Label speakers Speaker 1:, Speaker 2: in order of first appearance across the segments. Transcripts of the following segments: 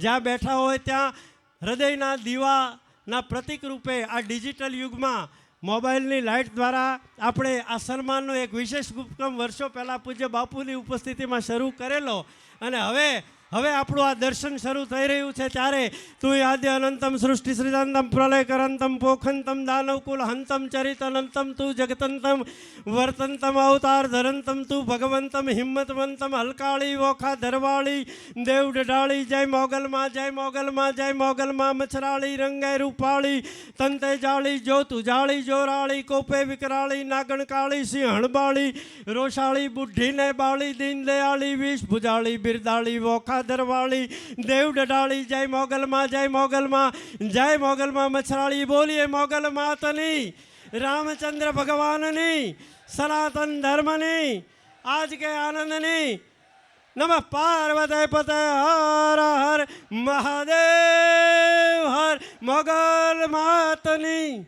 Speaker 1: જ્યાં બેઠા હોય ત્યાં હૃદયના દીવાના પ્રતિક રૂપે આ ડિજિટલ યુગમાં મોબાઈલની લાઇટ દ્વારા આપણે આ સન્માનનો એક વિશેષ ઉપક્રમ વર્ષો પહેલાં પૂજ્ય બાપુની ઉપસ્થિતિમાં શરૂ કરેલો. અને હવે હવે આપણું આ દર્શન શરૂ થઈ રહ્યું છે ત્યારે તું આદ્ય અનંતમ સૃષ્ટિ શ્રીદાંતમ પ્રલય કરંતમ પોખંતમ દાનવકુલ હંતમ ચરિત અનંતમ તું જગતંતમ વર્તંતમ અવતાર ધરંતમ તું ભગવંતમ હિંમતવંતમ હલકાળી વોખા ધરવાળી દેવ ડઢાળી, જય મોગલમાં જય મોગલમાં જય મોગલમાં મછરાળી રંગે રૂપાળી તંતે જાળી જોતું જાળી જોરાળી, કોપે વિકરાળી, નાગણ કાળી, સિંહ હણબાળી, રોષાળી બુઢીને બાળી, દીન દયાળી, વિષ ભુજાળી, બિરદાળી, વોખા ધરવાળી દેવ ડઢાળી, જય મોગલમાં જય મોગલમાં જય મોગલમાં મછરાળી બોલીએ મોગલ માતની, રામચંદ્ર ભગવાનની, સનાતન ધર્મની, આજ કે આનંદની. નમ પાર્વતે પતે હર હર મહાદેવ હર મોગલ માતની.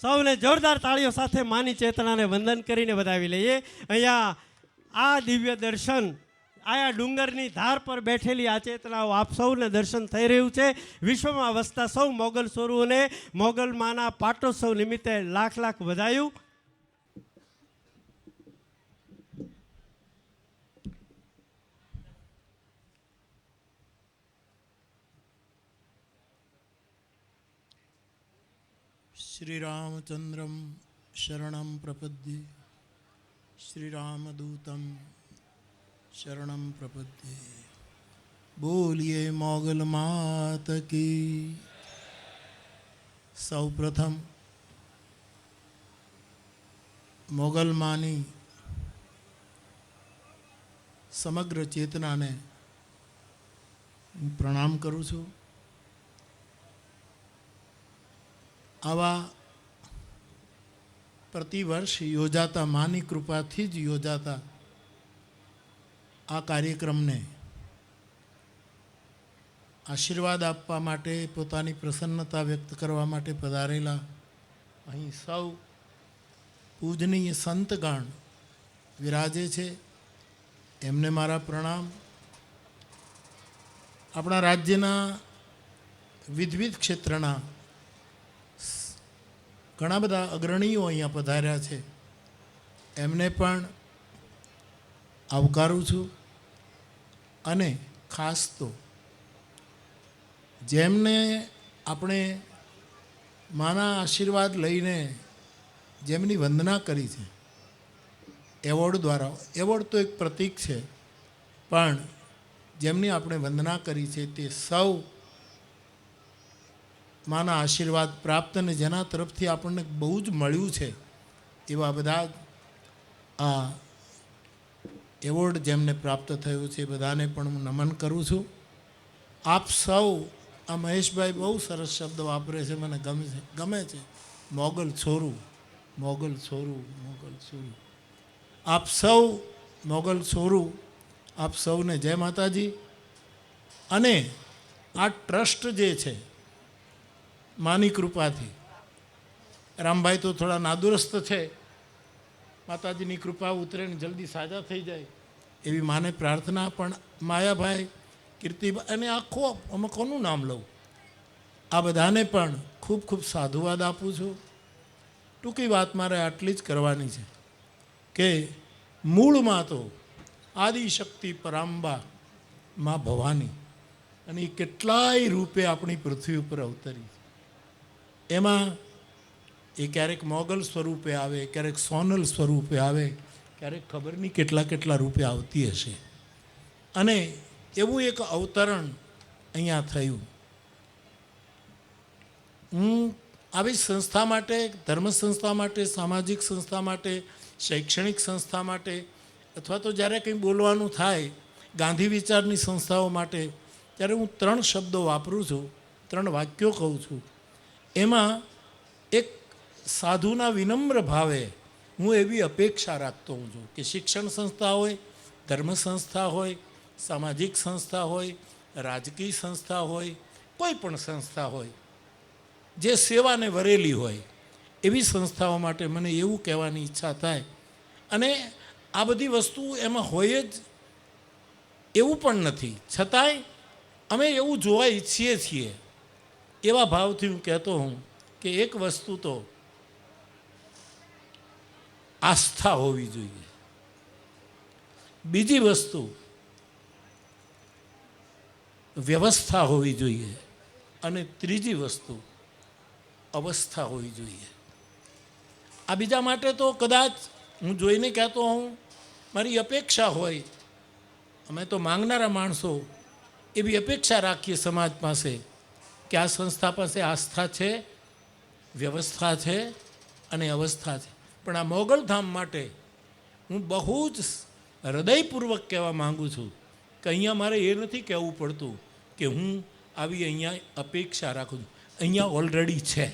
Speaker 1: સૌને જોરદાર તાળીઓ સાથે માની ચેતનાને વંદન કરીને વધાવી લઈએ. અહીંયા આ દિવ્ય દર્શન આયા ડુંગરની ધાર પર બેઠેલી આ ચેતનાઓ આપ સૌને દર્શન થઈ રહ્યું છે. વિશ્વમાં વસતા સૌ મોગલ સ્વરૂઓને મોગલ માના પાટોત્સવ નિમિત્તે લાખ લાખ વધાયું.
Speaker 2: શ્રીરામચંદ્રમ શરણમ પ્રપદ્ય. શ્રીરામદૂતમ શરણમ પ્રપદ્ય બોલીએ મોગલ માત કી સૌ પ્રથમ મોગલ માની સમગ્ર ચેતનાને હું પ્રણામ કરું છું આવા પ્રતિવર્ષ યોજાતા માની કૃપાથી જ યોજાતા આ કાર્યક્રમને આશીર્વાદ આપવા માટે, પોતાની પ્રસન્નતા વ્યક્ત કરવા માટે પધારેલા અહીં સૌ પૂજનીય સંતગણ વિરાજે છે. એમને મારા પ્રણામ. આપણા રાજ્યના વિધવિધ ક્ષેત્રના ઘણા બધા અગ્રણીઓ અહીંયા પધાર્યા છે. એમને પણ આવકારું છું અને ખાસ તો જેમને આપણે માના આશીર્વાદ લઈને જેમની વંદના કરી છે, એવોર્ડ દ્વારા, એવોર્ડ તો એક પ્રતીક છે, પણ જેમની આપણે વંદના કરી છે તે સૌ માના આશીર્વાદ પ્રાપ્ત અને જેના તરફથી આપણને બહુ જ મળ્યું છે, એવા બધા આ એવોર્ડ જેમને પ્રાપ્ત થયો છે બધાને પણ હું નમન કરું છું. આપ સૌ આ મહેશભાઈ બહુ સરસ શબ્દ વાપરે છે, મને ગમે છે ગમે છે. મોગલ છોરું મોગલ છોરું મોગલ છોરું આપ સૌ મોગલ છોરું આપ સૌને જય માતાજી. અને આ ટ્રસ્ટ જે છે, માની કૃપાથી, રામભાઈ તો થોડા નાદુરસ્ત છે માતાજીની કૃપા ઉતરે ને જલ્દી સાજા થઈ જાય. એવી માને પ્રાર્થના પણ માયાભાઈ કીર્તિભાઈ અને આખો અમે કોનું નામ લઉં? આ બધાને પણ ખૂબ ખૂબ સાધુવાદ આપું છું. ટૂંકી વાત મારે આટલી જ કરવાની છે કે મૂળમાં તો આદિશક્તિ પરાંબા માં ભવાની અને એ કેટલાય રૂપે આપણી પૃથ્વી ઉપર અવતરી. એમાં એ ક્યારેક મોગલ સ્વરૂપે આવે, ક્યારેક સોનલ સ્વરૂપે આવે, ક્યારેક ખબર નહીં કેટલા કેટલા રૂપે આવતી હશે. અને એવું એક અવતરણ અહીંયા થયું. હું આવી સંસ્થા માટે, ધર્મ સંસ્થા માટે, સામાજિક સંસ્થા માટે, શૈક્ષણિક સંસ્થા માટે, અથવા તો જ્યારે કંઈ બોલવાનું થાય, ગાંધી વિચારની સંસ્થાઓ માટે, ત્યારે હું ત્રણ શબ્દો વાપરું છું, ત્રણ વાક્યો કહું છું. એમાં એક સાધુના વિનમ્ર ભાવે હું એવી અપેક્ષા રાખતો હોઉં છું કે શિક્ષણ સંસ્થા હોય, ધર્મ સંસ્થા હોય, સામાજિક સંસ્થા હોય, રાજકીય સંસ્થા હોય, કોઈ પણ સંસ્થા હોય, જે સેવાને વરેલી હોય, એવી સંસ્થાઓ માટે મને એવું કહેવાની ઈચ્છા થાય. અને આ બધી વસ્તુ એમાં હોય જ એવું પણ નથી. છતાંય અમે એવું જોવા ઈચ્છીએ છીએ. એવા ભાવથી હું કહેતો હું કે એક વસ્તુ તો આસ્થા હોવી જોઈએ. બીજી વસ્તુ, વ્યવસ્થા હોવી જોઈએ અને ત્રીજી વસ્તુ, અવસ્થા હોવી જોઈએ. આ બીજા માટે તો કદાચ હું જોઈને કહેતો હોઉં, મારી અપેક્ષા હોય, અમે તો માંગનારા માણસો, એવી અપેક્ષા રાખીએ સમાજ પાસે કે આ સંસ્થા પાસે આસ્થા છે, વ્યવસ્થા છે અને અવસ્થા છે. પણ આ મોગલધામ માટે હું બહુ જ હૃદયપૂર્વક કહેવા માગું છું કે અહીંયા મારે એ નથી કહેવું પડતું કે હું આવી અહીંયા અપેક્ષા રાખું છું. અહીંયા ઓલરેડી છે.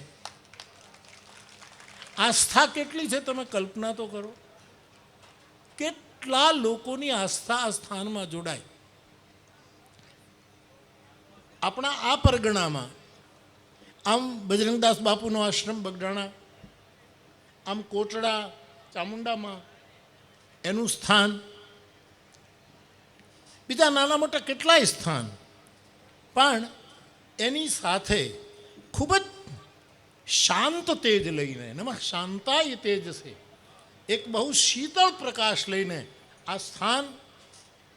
Speaker 2: આસ્થા કેટલી છે તમે કલ્પના તો કરો. કેટલા લોકોની આસ્થા આ સ્થાનમાં જોડાય. આપણા આ પરગણામાં આમ બજરંગદાસ બાપુનો આશ્રમ બગડાણા આમ કોટડા, ચામુંડામાં એનું સ્થાન. બીજા નાના મોટા કેટલાય સ્થાન. પણ એની સાથે ખૂબ જ શાંત તેજ લઈને એમાં શાંતાય તેજ છે. એક બહુ શીતળ પ્રકાશ લઈને આ સ્થાન,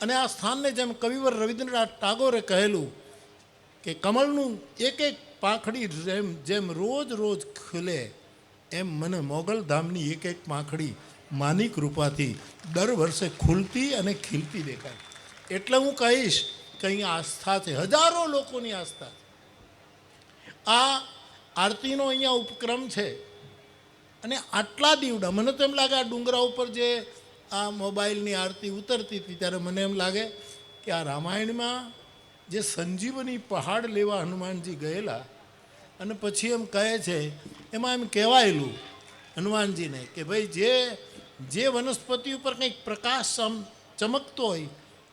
Speaker 2: અને આ સ્થાનને જેમ કવિવર રવિન્દ્રનાથ ટાગોરે કહેલું કે કમળનું એક એક પાંખડી જેમ જેમ રોજ રોજ ખીલે એમ મને મોગલધામની એક એક પાંખડી માની કૃપાથી દર વર્ષે ખુલતી અને ખીલતી દેખાય. એટલે હું કહીશ કે અહીંયા આસ્થા છે. હજારો લોકોની આસ્થા આ આરતીનો અહીંયા ઉપક્રમ છે. અને આટલા દીવડા, મને તો એમ લાગે આ ડુંગરા ઉપર જે આ મોબાઈલની આરતી ઉતરતી હતી, ત્યારે મને એમ લાગે કે આ રામાયણમાં જે સંજીવની પહાડ લેવા હનુમાનજી ગયેલા, અને પછી એમ કહે છે એમાં એમ કહેવાયેલું, હનુમાનજીને કે ભાઈ જે જે વનસ્પતિ ઉપર કંઈક પ્રકાશ ચમકતો હોય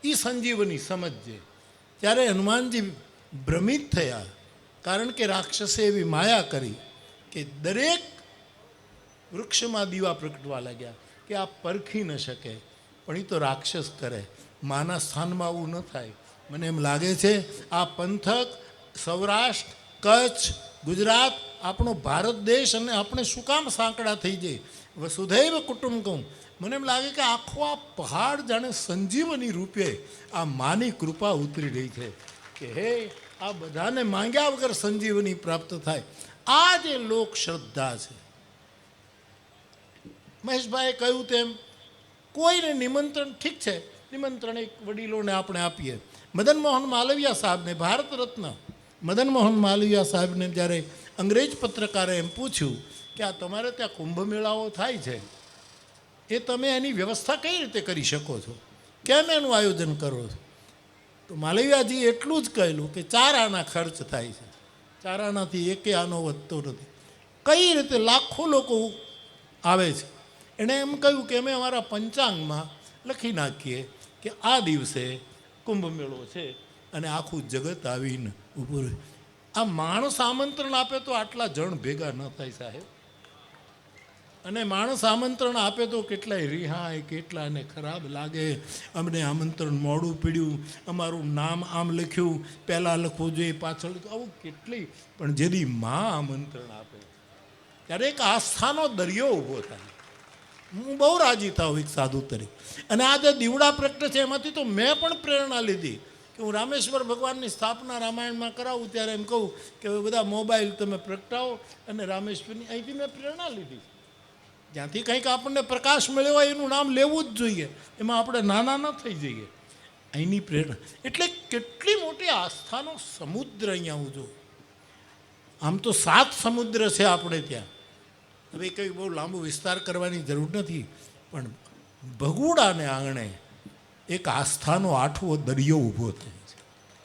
Speaker 2: એ સંજીવની સમજજે. ત્યારે હનુમાનજી ભ્રમિત થયા, કારણ કે રાક્ષસે એવી માયા કરી કે દરેક વૃક્ષમાં દીવા પ્રગટવા લાગ્યા કે આ પરખી ન શકે, પણ એ તો રાક્ષસ કરે. માના સ્થાનમાં આવું ન થાય. મને એમ લાગે છે, આ પંથક સૌરાષ્ટ્ર, કચ્છ ગુજરાત આપણો ભારત દેશ અને આપણે શું કામ સાંકડા થઈ જઈએ? વસુધૈવ કુટુંબકમ. મને એમ લાગે કે આખો આ પહાડ જાણે સંજીવની રૂપે આ માની કૃપા ઉતરી રહી છે કે હે, આ બધાને માંગ્યા વગર સંજીવની પ્રાપ્ત થાય. આ જે લોક શ્રદ્ધા છે. મહેશભાઈએ કહ્યું તેમ, કોઈને નિમંત્રણ ઠીક છે? નિમંત્રણ એક વડીલોને આપણે આપીએ. મદન મોહન માલવિયા સાહેબને ભારત રત્ન મદન મોહન માલવિયા સાહેબને જ્યારે અંગ્રેજ પત્રકારે એમ પૂછ્યું કે આ તમારે ત્યાં કુંભ મેળાઓ થાય છે, એ તમે એની વ્યવસ્થા કઈ રીતે કરી શકો છો? કેમ એનું આયોજન કરો છો? તો માલવિયાજી એટલું જ કહેલું કે ચાર આના ખર્ચ થાય છે. ચાર આનાથી એકે આનો વધતો નથી. કઈ રીતે લાખો લોકો આવે છે? એણે એમ કહ્યું કે અમે અમારા પંચાંગમાં લખી નાખીએ કે આ દિવસે કુંભ મેળો છે અને આખું જગત આવીને ઊભું રહ્યું આ માણસ આમંત્રણ આપે તો આટલા જણ ભેગા ન થાય સાહેબ. અને માણસ આમંત્રણ આપે તો કેટલાય રિહાય, કેટલાને ખરાબ લાગે. અમને આમંત્રણ મોડું પીડ્યું, અમારું નામ આમ લખ્યું, પહેલાં લખવું જોઈએ પાછળ આવું કેટલી, પણ જેની માં આમંત્રણ આપે. ત્યારે એક આસ્થાનો દરિયો ઊભો થાય. હું બહુ રાજી થાઉં એક સાધુ તરીકે. અને આ જે દીવડા પ્રગટ છે, એમાંથી તો મેં પણ પ્રેરણા લીધી. કે હું રામેશ્વર ભગવાનની સ્થાપના રામાયણમાં કરાવું ત્યારે એમ કહું કે બધા મોબાઈલ તમે પ્રગટાવો અને રામેશ્વરની અહીંથી મેં પ્રેરણા લીધી. જ્યાંથી કંઈક આપણને પ્રકાશ મળ્યો હોય એનું નામ લેવું જ જોઈએ. એમાં આપણે નાના ન થઈ જઈએ. અહીંની પ્રેરણા. એટલે કેટલી મોટી આસ્થાનો સમુદ્ર અહીંયા હું જોઉં. આમ તો સાત સમુદ્ર છે આપણે ત્યાં. હવે કંઈ બહુ લાંબો વિસ્તાર કરવાની જરૂર નથી. પણ ભગુડાને આંગણે એક આસ્થાનો આઠમો દરિયો ઊભો થાય છે.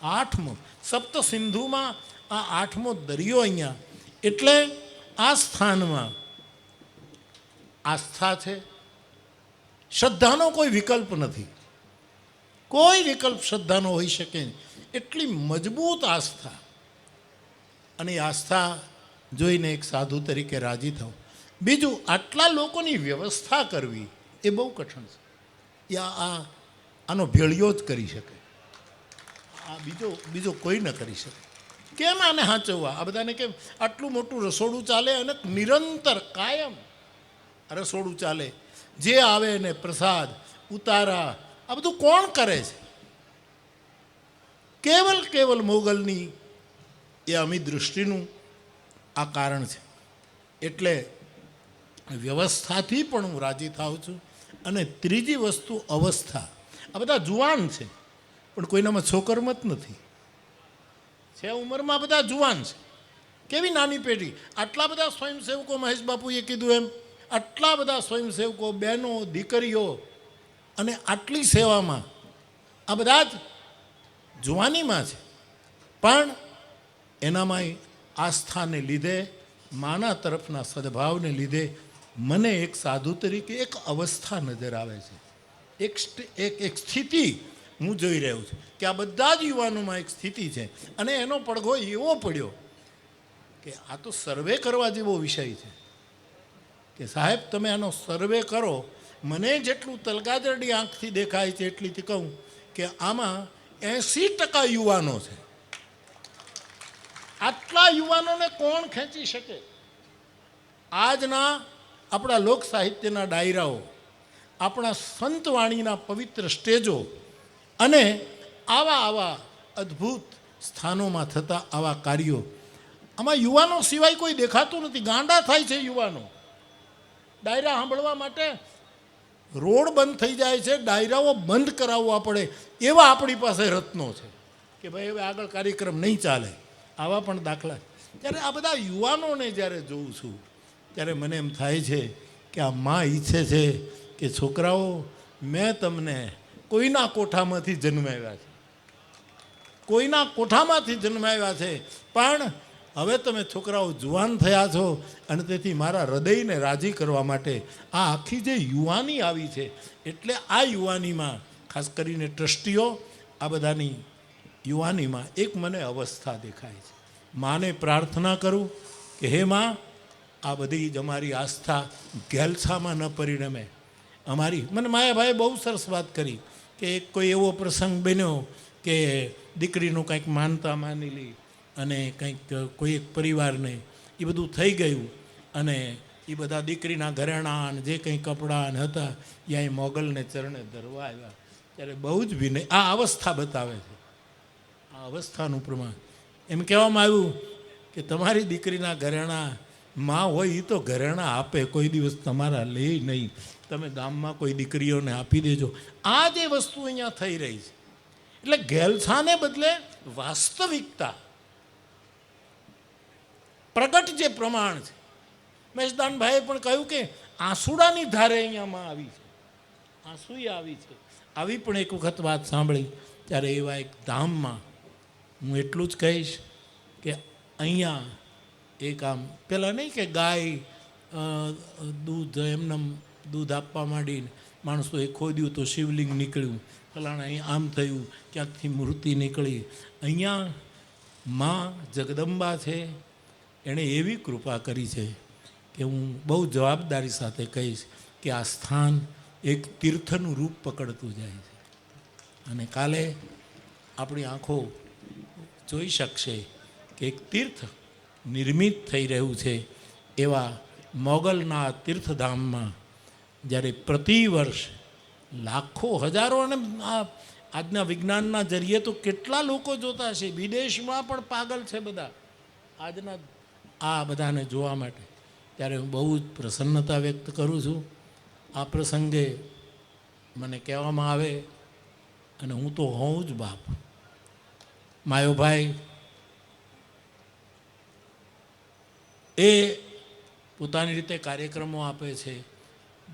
Speaker 2: આઠમો. સપ્ત સિંધુમાં આ આઠમો દરિયો અહીંયા. એટલે આ સ્થાનમાં આસ્થા છે. શ્રદ્ધાનો કોઈ વિકલ્પ નથી. કોઈ વિકલ્પ શ્રદ્ધાનો હોઈ શકે એટલી મજબૂત આસ્થા. અને આસ્થા જોઈને એક સાધુ તરીકે રાજી થવું બીજું, આટલા લોકોની વ્યવસ્થા કરવી એ બહુ કઠણ છે. આ આ- આનો ભેળિયો જ કરી શકે. આ બીજો બીજો કોઈ ન કરી શકે. કેમ આને હાંચવવા? આ બધાને કેમ? આટલું મોટું રસોડું ચાલે અને નિરંતર કાયમ રસોડું ચાલે. જે આવે ને પ્રસાદ, ઉતારા, આ બધું કોણ કરે છે? કેવલ કેવલ મોગલની એ અમી દૃષ્ટિનું આ કારણ છે. એટલે વ્યવસ્થાથી પણ હું રાજી થાઉં છું અને ત્રીજી વસ્તુ અવસ્થા. આ બધા જુવાન છે. પણ કોઈનામાં છોકરમત નથી. છે ઉંમરમાં બધા જુવાન છે. કેવી નાની પેઢી? આટલા બધા સ્વયંસેવકો મહેશ બાપુએ કીધું એમ. આટલા બધા સ્વયંસેવકો, બહેનો, દીકરીઓ અને આટલી સેવામાં આ બધા જ જુવાનીમાં છે. પણ એનામાં આસ્થાને લીધે, માના તરફના સદભાવને લીધે મને એક સાધુ તરીકે એક અવસ્થા નજર આવે છે. એક એક એક સ્થિતિ હું જોઈ રહ્યો છું કે આ બધા જ યુવાનોમાં એક સ્થિતિ છે. અને એનો પડઘો એવો પડ્યો કે આ તો સર્વે કરવા જેવો વિષય છે. કે સાહેબ, તમે આનો સર્વે કરો. મને જેટલું તલગાદરડી આંખથી દેખાય છે એટલીથી કહું કે આમાં એંસી ટકા યુવાનો છે. આટલા યુવાનોને કોણ ખેંચી શકે? આજના આપણા લોક સાહિત્યના ડાયરાઓ આપણા સંતવાણીના પવિત્ર સ્ટેજો અને આવા આવા અદ્ભુત સ્થાનોમાં થતા આવા કાર્યો. આમાં યુવાનો સિવાય કોઈ દેખાતું નથી. ગાંડા થાય છે યુવાનો. ડાયરા સાંભળવા માટે રોડ બંધ થઈ જાય છે. ડાયરાઓ બંધ કરાવવા પડે એવા આપણી પાસે રત્નો છે કે ભાઈ હવે આગળ કાર્યક્રમ નહીં ચાલે. આવા પણ દાખલા ત્યારે આ બધા યુવાનોને જ્યારે જોઉં છું, ત્યારે મને એમ થાય છે કે આ માં ઈચ્છે છે કે છોકરાઓ, મેં તમને કોઈના કોઠામાંથી જન્માવ્યા છે? કોઈના કોઠામાંથી જન્માવ્યા છે? પણ હવે તમે છોકરાઓ જુવાન થયા છો અને તેથી મારા હૃદયને રાજી કરવા માટે આ આખી જે યુવાની આવી છે, એટલે આ યુવાનીમાં, ખાસ કરીને ટ્રસ્ટીઓ, આ બધાની યુવાનીમાં એક મને અવસ્થા દેખાય છે. માને પ્રાર્થના કરું કે, હે માં, આ બધી જ અમારી આસ્થા ગેલછામાં ન પરિણમે. અમારી. મને માયાભાઈએ બહુ સરસ વાત કરી કે એક કોઈ એવો પ્રસંગ બન્યો કે દીકરીનું કંઈક માનતા માની લી અને કંઈક કોઈ એક પરિવારને એ બધું થઈ ગયું અને એ બધા દીકરીના ઘરેણાં અને જે કંઈ કપડાં હતા, એ અહીં મોગલને ચરણે ધરવા આવ્યા. ત્યારે બહુ જ વિનય આ અવસ્થા બતાવે છે. આ અવસ્થાનું પ્રમાણ. એમ કહેવામાં આવ્યું કે તમારી દીકરીના ઘરેણા માં હોય એ તો ઘરેણાં આપે, કોઈ દિવસ તમારા લે નહીં. તમે ગામમાં કોઈ દીકરીઓને આપી દેજો. આ જે વસ્તુ અહીંયા થઈ રહી છે. એટલે ગેલસાને બદલે વાસ્તવિકતા. પ્રગટ જે પ્રમાણ છે. મેજદાનભાઈએ પણ કહ્યું કે આંસુડાની ધારે અહીંયામાં આવી છે. આંસુએ આવી છે. આવી પણ એક વખત વાત સાંભળી, ત્યારે એવા એક ધામમાં હું એટલું જ કહીશ કે અહીંયા એક આમ પેલા નહીં કે ગાય દૂધ એમને દૂધ આપવા માંડીને માણસોએ ખોદ્યું તો શિવલિંગ નીકળ્યું. ફલાણા અહીં આમ થયું, ક્યાંકથી મૂર્તિ નીકળી. અહીંયા મા જગદંબા છે, એણે એવી કૃપા કરી છે કે હું બહુ જવાબદારી સાથે કહીશ કે આ સ્થાન એક તીર્થનું રૂપ પકડતું જાય છે. અને કાલે આપણી આંખો જોઈ શકશે કે એક તીર્થ નિર્મિત થઈ રહ્યું છે એવા મોગલના તીર્થધામમાં જ્યારે પ્રતિવર્ષ લાખો, હજારો અને આ આજના વિજ્ઞાનના જરીએ તો કેટલા લોકો જોતા હશે? વિદેશમાં પણ પાગલ છે બધા. આજના આ બધાને જોવા માટે. ત્યારે હું બહુ જ પ્રસન્નતા વ્યક્ત કરું છું. આ પ્રસંગે મને કહેવામાં આવે, અને હું તો હોઉં જ બાપ. માયોભાઈ, એ પોતાની રીતે કાર્યક્રમો આપે છે.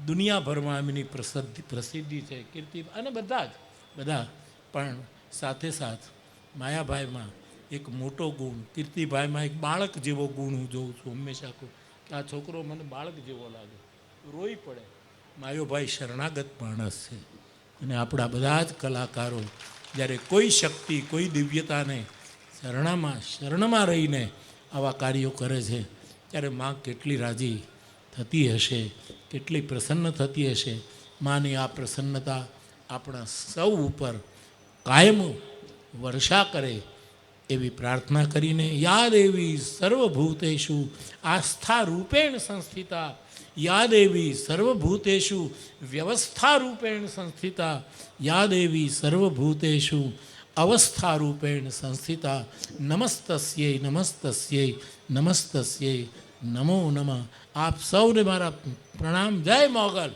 Speaker 2: દુનિયાભરમાં એમની પ્રસિદ્ધિ પ્રસિદ્ધિ છે, કીર્તિ અને બધા જ, બધા. પણ સાથે સાથ માયાભાઈમાં એક મોટો ગુણ, કીર્તિભાઈમાં એક બાળક જેવો ગુણ હું જોઉં છું હંમેશા કહું. કે આ છોકરો મને બાળક જેવો લાગે. રોઈ પડે. માયોભાઈ શરણાગત માણસ છે. અને આપણા બધા જ કલાકારો, જ્યારે કોઈ શક્તિ, કોઈ દિવ્યતાને શરણામાં શરણમાં રહીને આવા કાર્યો કરે છે, ત્યારે માં કેટલી રાજી થતી હશે, કેટલી પ્રસન્ન થતી હશે, માની આ પ્રસન્નતા આપણા સૌ ઉપર કાયમ વર્ષા કરે એવી પ્રાર્થના કરીને યા દેવી સર્વભૂતેશુ આસ્થા રૂપેણ સંસ્થિતા યા દેવી સર્વભૂતેશુ વ્યવસ્થા રૂપેણ સંસ્થિતા યા દેવી સર્વભૂતેશુ અવસ્થા રૂપેણ સંસ્થિતા, નમસ્તસ્યૈ નમસ્તસ્યૈ નમસ્તસ્યૈ નમો નમઃ આપ સૌને મારા પ્રણામ. જય મોગલ.